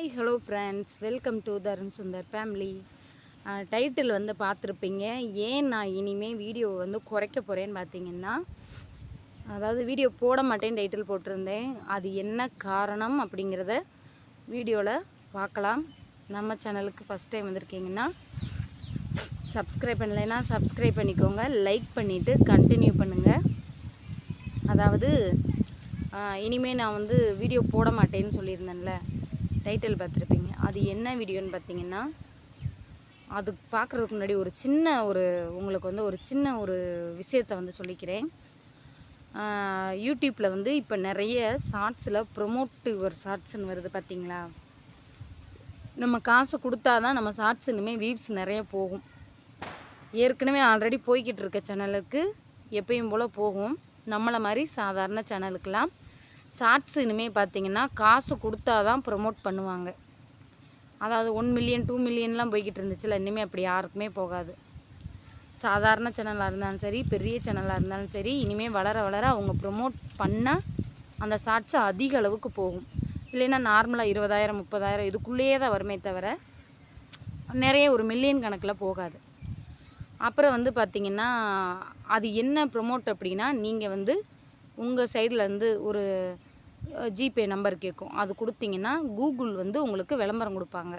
Hi hello friends welcome to Tarun Sundar family title வந்து பார்த்துருப்பீங்க. ஏன் நான் இனிமேல் வீடியோ வந்து குறைக்க போகிறேன்னு பார்த்தீங்கன்னா அதாவது வீடியோ போட மாட்டேன் டைட்டில் போட்டிருந்தேன். அது என்ன காரணம் அப்படிங்கிறத வீடியோவில் பார்க்கலாம். நம்ம சேனலுக்கு ஃபஸ்ட் டைம் வந்திருக்கீங்கன்னா சப்ஸ்கிரைப் பண்ணலைன்னா சப்ஸ்கிரைப் பண்ணிக்கோங்க. லைக் பண்ணிவிட்டு கண்டினியூ பண்ணுங்கள் அதாவது இனிமேல் நான் வந்து வீடியோ போட மாட்டேன்னு சொல்லியிருந்தேன்ல. டைட்டில் பார்த்துருப்பீங்க. அது என்ன வீடியோன்னு பார்த்தீங்கன்னா அது பார்க்குறதுக்கு முன்னாடி ஒரு சின்ன ஒரு உங்களுக்கு வந்து ஒரு சின்ன ஒரு விஷயத்தை வந்து சொல்லிக்கிறேன். யூடியூப்பில் வந்து இப்போ நிறைய ஷார்ட்ஸில் ப்ரொமோட்டிவ் ஒரு ஷார்ட்ஸ்னு வருது பார்த்தீங்களா? நம்ம காசு கொடுத்தா தான் நம்ம ஷார்ட்ஸ் இனிமேல் வீவ்ஸ் நிறைய போகும். ஏற்கனவே ஆல்ரெடி போய்கிட்டு இருக்க சேனலுக்கு எப்பயும் போல் போகும். நம்மளை மாதிரி சாதாரண சேனலுக்கெல்லாம் ஷார்ட்ஸ் இனிமேல் பார்த்தீங்கன்னா காசு கொடுத்தா தான் ப்ரொமோட் பண்ணுவாங்க. அதாவது ஒன் மில்லியன் டூ மில்லியன்லாம் போய்கிட்டு இருந்துச்சுல இனிமேல் அப்படி யாருக்குமே போகாது. சாதாரண சேனலாக இருந்தாலும் சரி பெரிய சேனலாக இருந்தாலும் சரி இனிமேல் வளர வளர அவங்க ப்ரொமோட் பண்ணால் அந்த ஷார்ட்ஸ் அதிக அளவுக்கு போகும். இல்லைன்னா நார்மலாக இருபதாயிரம் முப்பதாயிரம் இதுக்குள்ளேயே தான் வருமே தவிர நிறைய ஒரு மில்லியன் கணக்கில் போகாது. அப்புறம் வந்து பார்த்திங்கன்னா அது என்ன ப்ரொமோட் அப்படின்னா நீங்கள் வந்து உங்கள் சைட்லேருந்து ஒரு ஜிபே நம்பர் கேட்கும் அது கொடுத்தீங்கன்னா கூகுள் வந்து உங்களுக்கு விளம்பரம் கொடுப்பாங்க.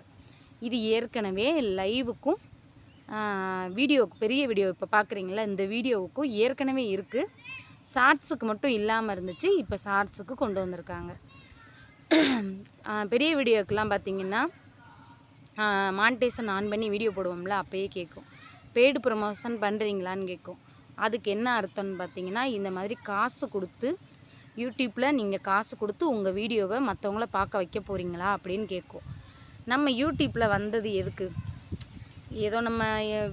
இது ஏற்கனவே லைவுக்கும் வீடியோவுக்கு பெரிய வீடியோ இப்போ பார்க்குறீங்களா இந்த வீடியோவுக்கும் ஏற்கனவே இருக்குது ஷார்ட்ஸுக்கு மட்டும் இல்லாமல் இருந்துச்சு இப்போ ஷார்ட்ஸுக்கு கொண்டு வந்திருக்காங்க. பெரிய வீடியோக்கெலாம் பார்த்தீங்கன்னா மானிட்டேஷன் ஆன் பண்ணி வீடியோ போடுவோம்ல அப்போயே கேட்கும் பெய்டு ப்ரொமோஷன் பண்ணுறீங்களான்னு கேட்கும் அதுக்கு என்ன அர்த்தம்னு பார்த்தீங்கன்னா இந்த மாதிரி காசு கொடுத்து யூடியூப்பில் நீங்கள் காசு கொடுத்து உங்கள் வீடியோவை மற்றவங்கள பார்க்க வைக்க போகிறீங்களா அப்படின்னு கேட்கும். நம்ம யூடியூப்பில் வந்தது எதுக்கு? ஏதோ நம்ம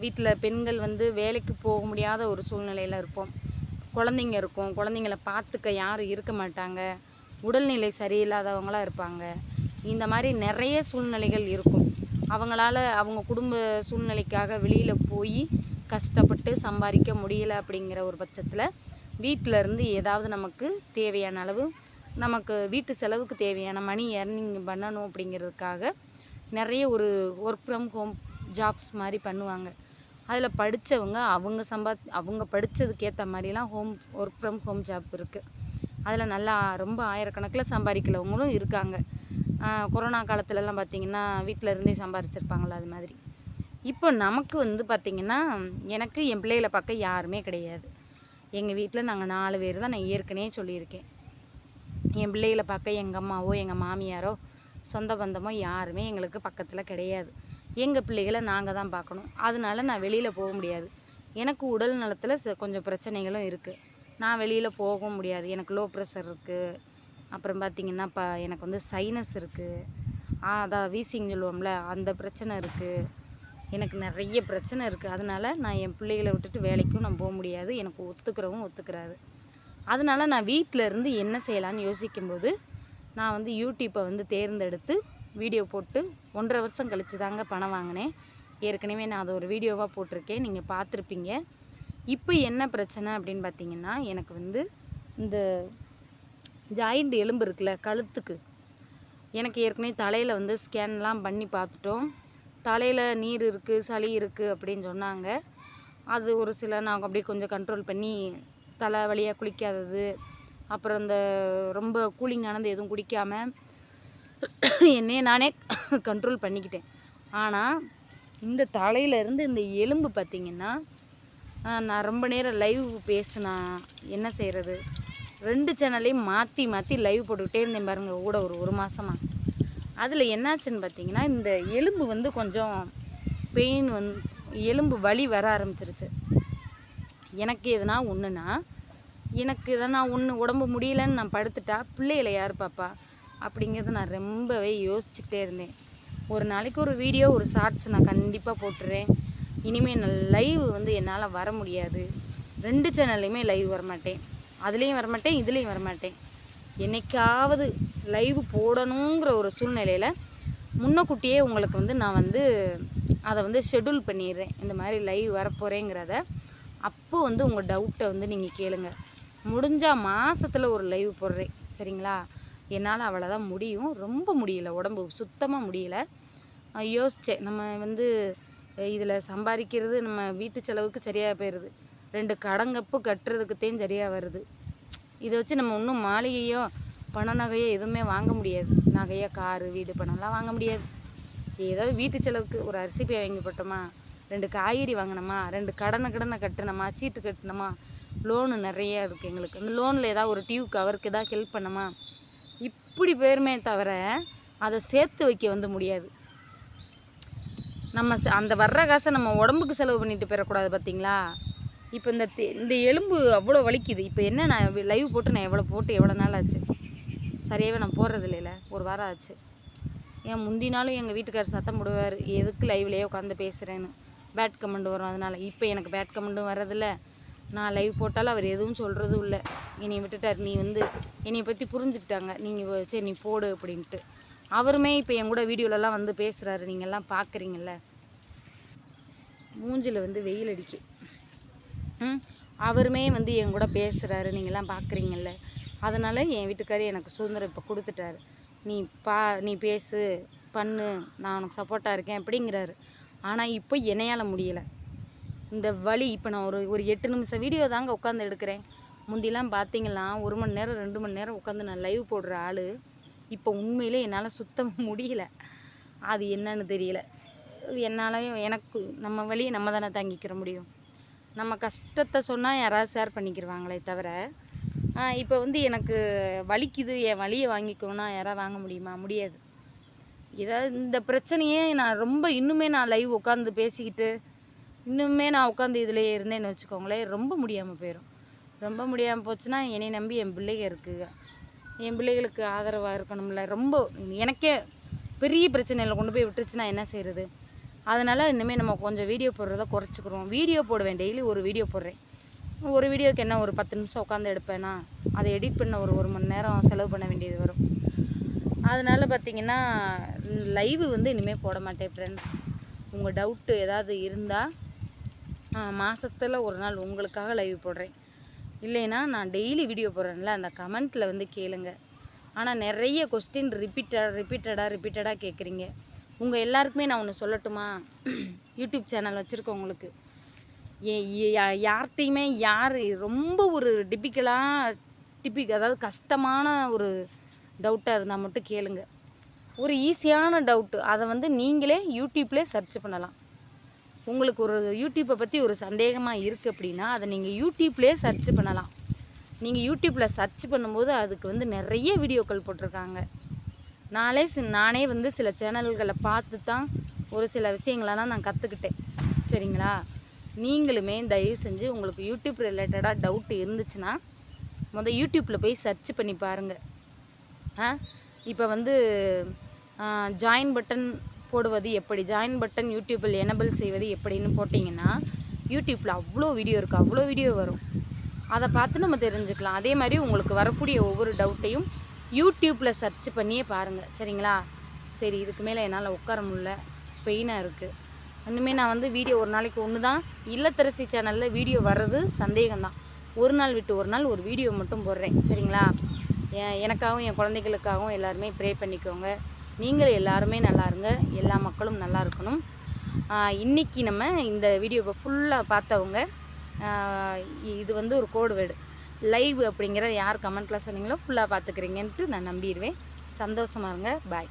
வீட்டில் பெண்கள் வந்து வேலைக்கு போக முடியாத ஒரு சூழ்நிலையில் இருப்போம். குழந்தைங்க இருக்கும். குழந்தைங்கள பார்த்துக்க யாரும் இருக்க மாட்டாங்க. உடல்நிலை சரியில்லாதவங்களாக இருப்பாங்க. இந்த மாதிரி நிறைய சூழ்நிலைகள் இருக்கும். அவங்களால அவங்க குடும்ப சூழ்நிலைக்காக வெளியில் போய் கஷ்டப்பட்டு சம்பாதிக்க முடியல அப்படிங்கிற ஒரு பட்சத்தில் வீட்டில் இருந்து ஏதாவது நமக்கு தேவையான அளவு நமக்கு வீட்டு செலவுக்கு தேவையான மணி ஏர்னிங் பண்ணணும் அப்படிங்கிறதுக்காக நிறைய ஒரு ஒர்க் ஃப்ரம் ஹோம் ஜாப்ஸ் மாதிரி பண்ணுவாங்க. அதில் படித்தவங்க அவங்க சம்பா அவங்க படித்ததுக்கு ஏற்ற மாதிரிலாம் home work from home job இருக்குது அதில் நல்லா ரொம்ப ஆயிரக்கணக்கில் சம்பாதிக்கிறவங்களும் இருக்காங்க. கொரோனா காலத்துலலாம் பார்த்திங்கன்னா வீட்டில் இருந்தே சம்பாரிச்சிருப்பாங்களா அது மாதிரி. இப்போ நமக்கு வந்து பார்த்திங்கன்னா எனக்கு என் பிள்ளைகளை பார்க்க யாருமே கிடையாது. எங்கள் வீட்டில் நாங்கள் நாலு பேர் தான் நான் ஏற்கனவே சொல்லியிருக்கேன். என் பிள்ளைகளை பார்க்க எங்கள் அம்மாவோ எங்கள் மாமியாரோ சொந்த பந்தமோ யாருமே எங்களுக்கு பக்கத்தில் கிடையாது. எங்கள் பிள்ளைகளை நாங்கள் தான் பார்க்கணும். அதனால நான் வெளியில் போக முடியாது. எனக்கு உடல் நலத்தில் கொஞ்சம் பிரச்சனைகளும் இருக்குது நான் வெளியில் போக முடியாது. எனக்கு லோ ப்ரெஷர் இருக்குது அப்புறம் பார்த்திங்கன்னா இப்போ எனக்கு வந்து சைனஸ் இருக்குது அதான் வீசிங் சொல்லுவோம்ல அந்த பிரச்சனை இருக்குது எனக்கு நிறைய பிரச்சனை இருக்குது. அதனால் நான் என் பிள்ளைகளை விட்டுட்டு வேலைக்கும் நான் போக முடியாது. எனக்கு ஒத்துக்கிறவும் ஒத்துக்கிறாரு. அதனால நான் வீட்டில் இருந்து என்ன செய்யலான்னு யோசிக்கும்போது நான் வந்து யூடியூப்பை வந்து தேர்ந்தெடுத்து வீடியோ போட்டு ஒன்றரை வருஷம் கழித்து தாங்க பணம் வாங்கினேன். ஏற்கனவே நான் அதை ஒரு வீடியோவாக போட்டிருக்கேன். நீங்கள் பார்த்துருப்பீங்க. இப்போ என்ன பிரச்சனை அப்படின்னு பார்த்தீங்கன்னா எனக்கு வந்து இந்த ஜாயிண்ட் எலும்பு இருக்குல்ல கழுத்துக்கு. எனக்கு ஏற்கனவே தலையில் வந்து ஸ்கேன்லாம் பண்ணி பார்த்துட்டோம். தலையில் நீர் இருக்குது சளி இருக்குது அப்படின்னு சொன்னாங்க. அது ஒரு சில நான் அப்படியே கொஞ்சம் கண்ட்ரோல் பண்ணி தலை வழியாக குளிக்காதது அப்புறம் இந்த ரொம்ப கூலிங்கானது எதுவும் குடிக்காமல் என்னையே நானே கண்ட்ரோல் பண்ணிக்கிட்டேன். ஆனால் இந்த தலையிலேருந்து இந்த எலும்பு பார்த்திங்கன்னா நான் ரொம்ப நேரம் லைவ் பேசினா என்ன செய்கிறது ரெண்டு சேனல்லையும் மாற்றி மாற்றி லைவ் போட்டுக்கிட்டே இருந்தேன் பாருங்கள் கூட ஒரு ஒரு மாதமாக அதில் என்னாச்சுன்னு பார்த்தீங்கன்னா இந்த எலும்பு வந்து கொஞ்சம் பெயின் வந் எலும்பு வலி வர ஆரம்பிச்சிருச்சு. எனக்கு எதுனா ஒன்றுனா எனக்கு எதனா ஒன்று உடம்பு முடியலன்னு நான் படுத்துட்டா பிள்ளைகளை யார் பாப்பா? அப்படிங்கிறத நான் ரொம்பவே யோசிச்சுக்கிட்டே இருந்தேன். ஒரு நாளைக்கு ஒரு வீடியோ ஒரு ஷார்ட்ஸ் நான் கண்டிப்பாக போட்டுறேன். இனிமேல் நான் லைவ் வந்து என்னால் வர முடியாது. ரெண்டு சேனல்லையுமே லைவ் வரமாட்டேன். அதுலேயும் வரமாட்டேன் இதுலேயும் வரமாட்டேன். என்னைக்காவது லைவ் போடணுங்கிற ஒரு சூழ்நிலையில் முன்னக்கூட்டியே உங்களுக்கு வந்து நான் வந்து அதை வந்து ஷெடியூல் பண்ணிடுறேன். இந்த மாதிரி லைவ் வரப்போகிறேங்கிறத அப்போ வந்து உங்கள் டவுட்டை வந்து நீங்கள் கேளுங்க. முடிஞ்சால் மாதத்தில் ஒரு லைவ் போடுறேன். சரிங்களா? என்னால் அவ்வளோதான் முடியும். ரொம்ப முடியல. உடம்பு சுத்தமாக முடியல. யோசித்தேன் நம்ம வந்து இதில் சம்பாதிக்கிறது நம்ம வீட்டு செலவுக்கு சரியாக போயிடுது ரெண்டு கடங்கப்பு கட்டுறதுக்குத்தேன் சரியாக வருது. இதை வச்சு நம்ம இன்னும் மாளிகையோ பண நகையை எதுவுமே வாங்க முடியாது. நகையை காரு வீடு பணம்லாம் வாங்க முடியாது. ஏதோ வீட்டு செலவுக்கு ஒரு அரிசி பை வாங்கி போட்டோமா ரெண்டு காய்கறி வாங்கினோமா ரெண்டு கடனை கடனை கட்டினோமா சீட்டு கட்டினோமா லோனு நிறைய இருக்குது எங்களுக்கு. அந்த லோனில் ஏதாவது ஒரு டியூ கவருக்கு ஏதாவது ஹெல்ப் பண்ணோமா? இப்படி பேருமே தவிர அதை சேர்த்து வைக்க வந்து முடியாது. நம்ம ச- அந்த வர்ற காசை நம்ம உடம்புக்கு செலவு பண்ணிட்டு போயிடக்கூடாது பார்த்தீங்களா? இப்போ இந்த தெ- இந்த எலும்பு அவ்வளோ வலிக்குது. இப்போ என்ன நான் லைவ் போட்டு நான் எவ்வளோ போட்டு எவ்வளோ நாள் ஆச்சு? சரியாகவே நான் போடுறது இல்லைல்ல ஒரு வாரம் ஆச்சு. ஏன் முந்தினாலும் எங்கள் வீட்டுக்கார் சத்தம் போடுவார் எதுக்கு லைவ்லேயே உட்காந்து பேசுகிறேன்னு பேட் கமெண்ட் வரும் அதனால். இப்போ எனக்கு பேட் கமெண்ட்டும் வர்றதில்ல. நான் லைவ் போட்டாலும் அவர் எதுவும் சொல்கிறதும் இல்லை. என்னை விட்டுட்டார் நீ வந்து என்னை பற்றி புரிஞ்சுக்கிட்டாங்க. நீங்கள் சரி நீ போடு அப்படின்ட்டு. அவருமே இப்போ என் கூட வீடியோலலாம் வந்து பேசுகிறாரு நீங்கள்லாம் பார்க்குறீங்கள மூஞ்சில் வந்து வெயில் அடிக்கு. அவருமே வந்து என் கூட பேசுகிறாரு நீங்கள்லாம் பார்க்குறீங்கள்ல அதனால் என் வீட்டுக்காரர் எனக்கு சுதந்திரம் இப்போ கொடுத்துட்டாரு. நீ பா நீ பேசு பண்ணு நான் உனக்கு சப்போர்ட்டாக இருக்கேன் அப்படிங்கிறாரு. ஆனால் இப்போ என்னையால் முடியலை. இந்த வழி இப்போ நான் ஒரு ஒரு எட்டு நிமிஷம் வீடியோ தாங்க உட்காந்து எடுக்கிறேன். முந்திலாம் பார்த்தீங்களா ஒரு மணி நேரம் ரெண்டு மணி நேரம் உட்காந்து நான் லைவ் போடுற ஆள். இப்போ உண்மையிலே என்னால் சுத்தமாக முடியல. அது என்னன்னு தெரியல. என்னாலையும் எனக்கு நம்ம வழியை நம்ம தானே தாங்கிக்கிற முடியும். நம்ம கஷ்டத்தை சொன்னால் யாராவது ஷேர் பண்ணிக்கிடுவாங்களே தவிர இப்போ வந்து எனக்கு வலிக்குது. என் வலியை வாங்கிக்கோன்னா யாராவது வாங்க முடியுமா? முடியாது. ஏதாவது இந்த பிரச்சனையே நான் ரொம்ப இன்னுமே நான் லைவ் உட்காந்து பேசிக்கிட்டு இன்னுமே நான் உட்காந்து இதிலே இருந்தேன்னு வச்சுக்கோங்களேன் ரொம்ப முடியாமல் போயிடும் ரொம்ப முடியாமல் போச்சுன்னா என்னை நம்பி என் பிள்ளைங்க இருக்குங்க என் பிள்ளைகளுக்கு ஆதரவாக இருக்கணும்ல. ரொம்ப எனக்கே பெரிய பிரச்சனையில் கொண்டு போய் விட்டுருச்சுன்னா என்ன செய்கிறது அதனால் இனிமேல் நம்ம கொஞ்சம் வீடியோ போடுறத குறைச்சிக்கிறோம். வீடியோ போடுவேன். டெய்லி ஒரு வீடியோ போடுறேன். ஒரு வீடியோக்கு என்ன ஒரு பத்து நிமிஷம் உட்காந்து எடுப்பேனா? அதை எடிட் பண்ண ஒரு ஒரு மணி நேரம் செலவு பண்ண வேண்டியது வரும். அதனால் பார்த்தீங்கன்னா லைவ் வந்து இனிமேல் போட மாட்டேன் ஃப்ரெண்ட்ஸ் உங்கள் டவுட்டு ஏதாவது இருந்தால் மாதத்தில் ஒரு நாள் உங்களுக்காக லைவ் போடுறேன். இல்லைன்னா நான் டெய்லி வீடியோ போடுறேன்ல அந்த கமெண்ட்டில் வந்து கேளுங்க. ஆனால் நிறைய கொஸ்டின் ரிப்பீட்டட் ரிப்பீட்டடாக ரிப்பீட்டடாக கேட்குறீங்க உங்கள் எல்லாருக்குமே நான் ஒன்று சொல்லட்டுமா? யூடியூப் சேனல் வச்சுருக்கோம் உங்களுக்கு யார்கிட்டையுமே யார் ரொம்ப ஒரு டிப்பிக்கலாக டிப்பிக் அதாவது கஷ்டமான ஒரு டவுட்டாக இருந்தால் மட்டும் கேளுங்க. ஒரு ஈஸியான டவுட்டு அதை வந்து நீங்களே யூடியூப்லேயே சர்ச் பண்ணலாம். உங்களுக்கு ஒரு யூடியூப்பை பற்றி ஒரு சந்தேகமாக இருக்குது அப்படின்னா அதை நீங்கள் யூடியூப்லேயே சர்ச் பண்ணலாம். நீங்கள் யூடியூப்பில் சர்ச் பண்ணும்போது அதுக்கு வந்து நிறைய வீடியோக்கள் போட்டிருக்காங்க. நானே நானே வந்து சில சேனல்களை பார்த்து தான் ஒரு சில விஷயங்களெல்லாம் நான் கற்றுக்கிட்டேன் சரிங்களா? நீங்களுமே தயவு செஞ்சு உங்களுக்கு யூடியூப் ரிலேட்டடாக டவுட் இருந்துச்சுன்னா முதல் யூடியூப்பில் போய் சர்ச் பண்ணி பாருங்கள் ஆ? இப்போ வந்து ஜாயின் பட்டன் போடுவது எப்படி? ஜாயின் பட்டன் யூடியூப்பில் எனபிள் செய்வது எப்படின்னு போட்டிங்கன்னா யூடியூப்பில் அவ்வளோ வீடியோ இருக்குது அவ்வளோ வீடியோ வரும். அதை பார்த்து நம்ம தெரிஞ்சுக்கலாம். அதே மாதிரி உங்களுக்கு வரக்கூடிய ஒவ்வொரு டவுட்டையும் யூடியூப்பில் சர்ச் பண்ணியே பாருங்கள் சரிங்களா? சரி இதுக்கு மேலே என்னால் உட்கார முடில பெயினாக இருக்குது இன்னுமே நான் வந்து வீடியோ ஒரு நாளைக்கு ஒன்று தான் இல்லத்தரசி சேனலில் வீடியோ வர்றது சந்தேகம்தான். ஒரு நாள் விட்டு ஒரு நாள் ஒரு வீடியோ மட்டும் போடுறேன். சரிங்களா? எனக்காகவும் என் குழந்தைகளுக்காகவும் எல்லாருமே ப்ரே பண்ணிக்கோங்க. நீங்கள் எல்லாருமே நல்லா இருங்க. எல்லா மக்களும் நல்லா இருக்கணும். இன்றைக்கி நம்ம இந்த வீடியோவை ஃபுல்லாக பார்த்தவங்க இது வந்து ஒரு கோடு வேர்டு லைவ் அப்படிங்கிற யார் கமெண்ட்டில் சொன்னீங்களோ ஃபுல்லாக பார்த்துக்கிறீங்கன்ட்டு நான் நம்பிடுவேன். சந்தோஷமா இருங்க. பாய்